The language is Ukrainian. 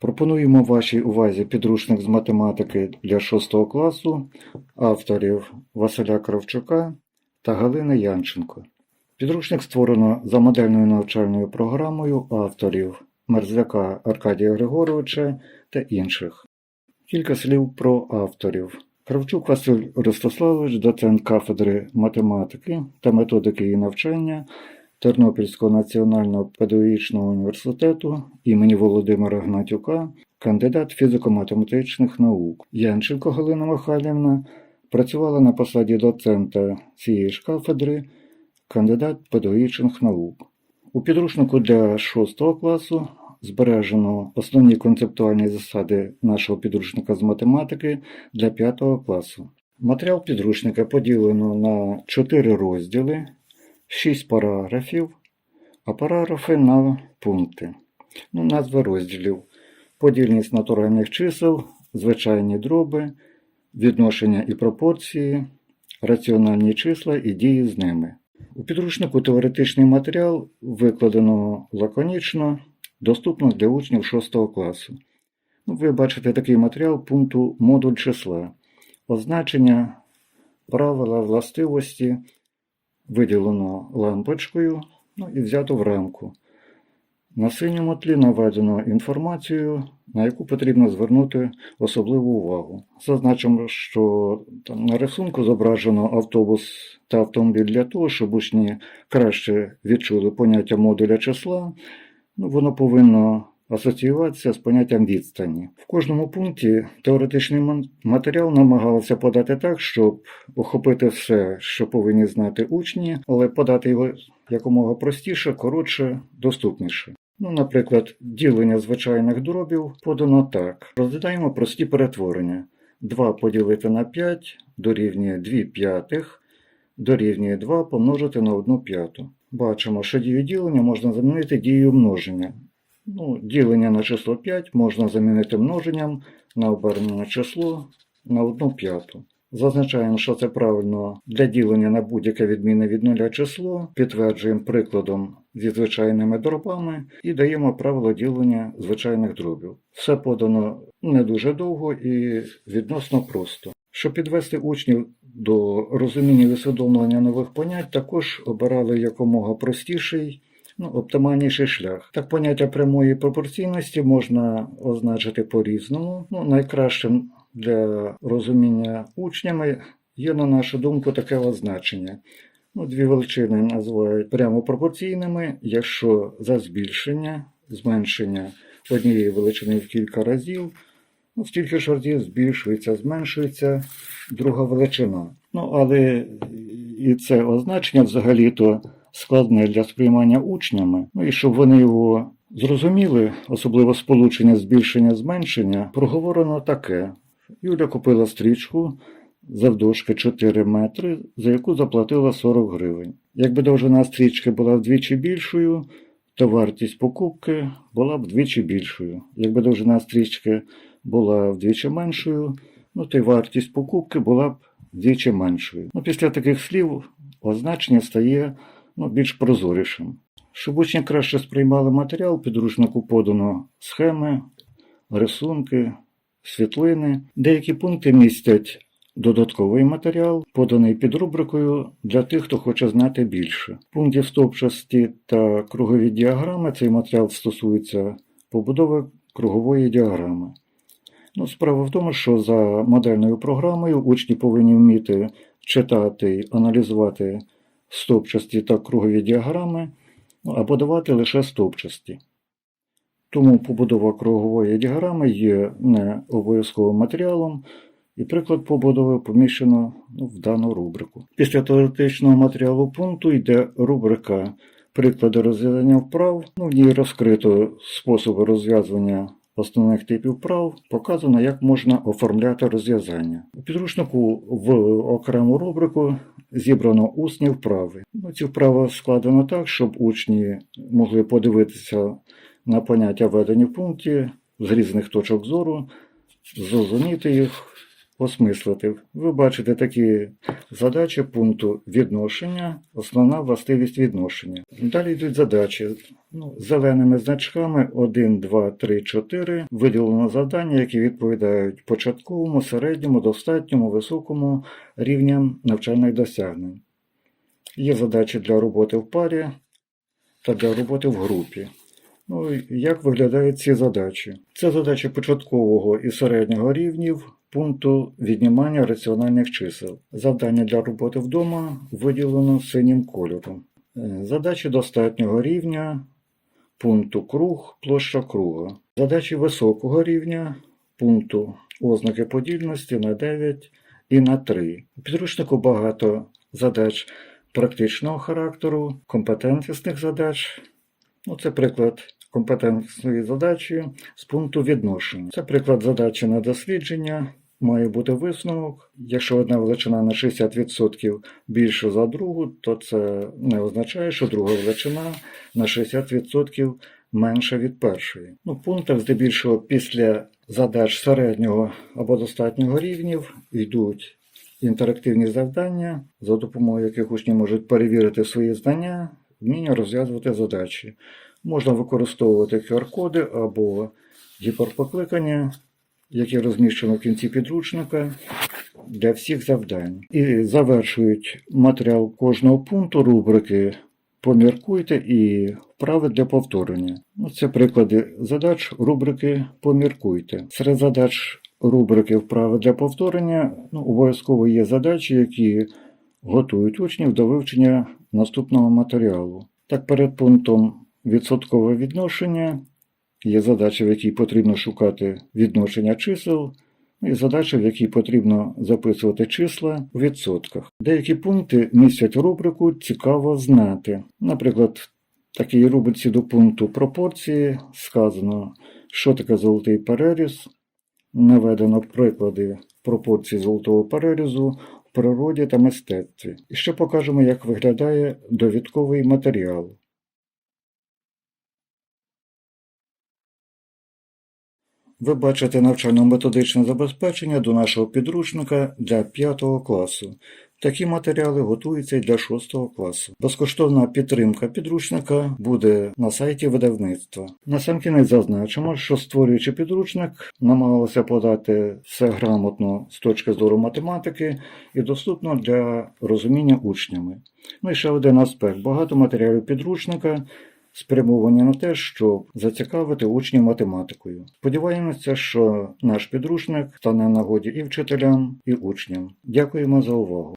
Пропонуємо вашій увазі підручник з математики для 6 класу авторів Василя Кравчука та Галини Янченко. Підручник створено за модельною навчальною програмою авторів Мерзляка Аркадія Григоровича та інших. Кілька слів про авторів. Кравчук Василь Ростиславович, доцент кафедри математики та методики її навчання Тернопільського національного педагогічного університету імені Володимира Гнатюка, кандидат фізико-математичних наук. Янченко Галина Михайлівна працювала на посаді доцента цієї ж кафедри, кандидат педагогічних наук. У підручнику для 6 класу збережено основні концептуальні засади нашого підручника з математики для 5 класу. Матеріал підручника поділено на 4 розділи, 6 параграфів, а параграфи на пункти. Ну, назви розділів: подільність натуральних чисел, звичайні дроби, відношення і пропорції, раціональні числа і дії з ними. У підручнику теоретичний матеріал викладено лаконічно, доступно для учнів 6 класу. Ну, ви бачите такий матеріал пункту модуль числа, означення, правила, властивості виділено лампочкою ну, і взято в рамку. На синьому тлі наведено інформацію, на яку потрібно звернути особливу увагу. Зазначимо, що там на рисунку зображено автобус та автомобіль для того, щоб учні краще відчули поняття модуля числа. Ну, воно повинно асоціюватися з поняттям відстані. В кожному пункті теоретичний матеріал намагалися подати так, щоб охопити все, що повинні знати учні, але подати його якомога простіше, коротше, доступніше. Ну, наприклад, ділення звичайних дробів подано так. Розглядаємо прості перетворення. 2 поділити на 5 дорівнює 2 п'ятих, дорівнює 2 помножити на 1 п'яту. Бачимо, що дію ділення можна замінити дією множення. Ну, ділення на число 5 можна замінити множенням на обернене число на 1 п'яту. Зазначаємо, що це правильно для ділення на будь-яке відмінне від нуля число, підтверджуємо прикладом зі звичайними дробами і даємо правило ділення звичайних дробів. Все подано не дуже довго і відносно просто. Щоб підвести учнів до розуміння і усвідомлення нових понять, також обирали якомога простіший ну, оптимальніший шлях. Так поняття прямої пропорційності можна означити по-різному. Ну, найкращим для розуміння учнями є, на нашу думку, таке означення. Ну, дві величини називають прямо пропорційними, якщо за збільшення, зменшення однієї величини в кілька разів, ну, стільки ж разів збільшується, зменшується друга величина. Ну, але і це означення взагалі-то складне для сприймання учнями. Ну і щоб вони його зрозуміли, особливо сполучення збільшення зменшення, проговорено таке. Юля купила стрічку завдовжки 4 метри, за яку заплатила 40 гривень. Якби довжина стрічки була вдвічі більшою, то вартість покупки була б вдвічі більшою. Якби довжина стрічки була вдвічі меншою, ну то й вартість покупки була б вдвічі меншою. Ну, після таких слів означення стає ну, більш прозорішим. Щоб учні краще сприймали матеріал, підручнику подано схеми, рисунки, світлини. Деякі пункти містять додатковий матеріал, поданий під рубрикою для тих, хто хоче знати більше. В пункті стовпчасті та кругові діаграми цей матеріал стосується побудови кругової діаграми. Ну, справа в тому, що за модельною програмою учні повинні вміти читати і аналізувати стовпчасті та кругові діаграми, ну, а подавати лише стовпчасті. Тому побудова кругової діаграми є не обов'язковим матеріалом, і приклад побудови поміщено ну, в дану рубрику. Після теоретичного матеріалу пункту йде рубрика Приклади розв'язання вправ. Ну, в ній розкрито способи розв'язування основних типів вправ, показано, як можна оформляти розв'язання. У підручнику в окрему рубрику зібрано усні вправи. Ну, ці вправи складено так, щоб учні могли подивитися на поняття введені в пункті з різних точок зору, зрозуміти їх осмислити. Ви бачите такі задачі пункту відношення, основна властивість відношення. Далі йдуть задачі. Ну, зеленими значками 1, 2, 3, 4 виділено завдання, які відповідають початковому, середньому, достатньому, високому рівням навчальних досягнень. Є задачі для роботи в парі та для роботи в групі. Ну, як виглядають ці задачі? Це задачі початкового і середнього рівнів пункту віднімання раціональних чисел. Завдання для роботи вдома виділено синім кольором. Е, Задачі достатнього рівня пункту круг, площа круга. Задачі високого рівня пункту ознаки подільності на 9 і на 3. У підручнику багато задач практичного характеру, компетентнісних задач. Ну, це приклад компетентної задачі з пункту відношення. Це приклад задачі на дослідження. Має бути висновок. Якщо одна величина на 60% більша за другу, то це не означає, що друга величина на 60% менша від першої. Ну, в пунктах здебільшого після задач середнього або достатнього рівнів йдуть інтерактивні завдання, за допомогою яких учні можуть перевірити свої знання, вміння розв'язувати задачі. Можна використовувати QR-коди або гіперпокликання, які розміщено в кінці підручника для всіх завдань. І завершують матеріал кожного пункту рубрики Поміркуйте і вправи для повторення. Ну, це приклади задач рубрики Поміркуйте. Серед задач рубрики вправи для повторення ну, обов'язково є задачі, які готують учнів до вивчення наступного матеріалу. Так, перед пунктом відсоткове відношення є задача, в якій потрібно шукати відношення чисел, ну, і задача, в якій потрібно записувати числа у відсотках. Деякі пункти містять рубрику Цікаво знати. Наприклад, в такій рубриці до пункту пропорції сказано, що таке золотий переріз. Наведено приклади пропорцій золотого перерізу природі та мистецтві. І ще покажемо, як виглядає довідковий матеріал. Ви бачите навчально-методичне забезпечення до нашого підручника для 5 класу. Такі матеріали готуються й для 6 класу. Безкоштовна підтримка підручника буде на сайті видавництва. Насамкінець зазначимо, що створюючи підручник, намагалися подати все грамотно з точки зору математики і доступно для розуміння учнями. Ну і ще один аспект: багато матеріалів підручника спрямовані на те, щоб зацікавити учнів математикою. Сподіваємося, що наш підручник стане нагоді і вчителям, і учням. Дякуємо за увагу.